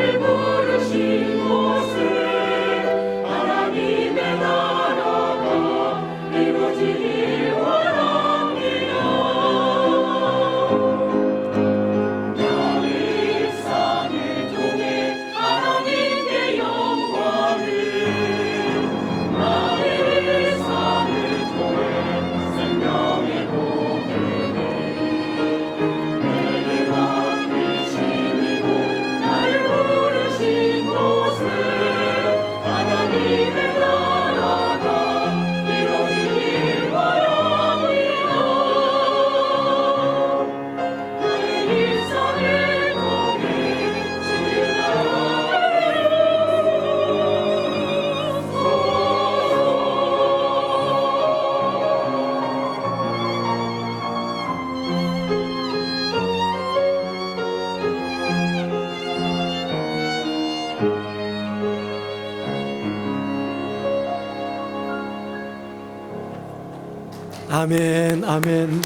Alleluia. You. 아멘, 아멘.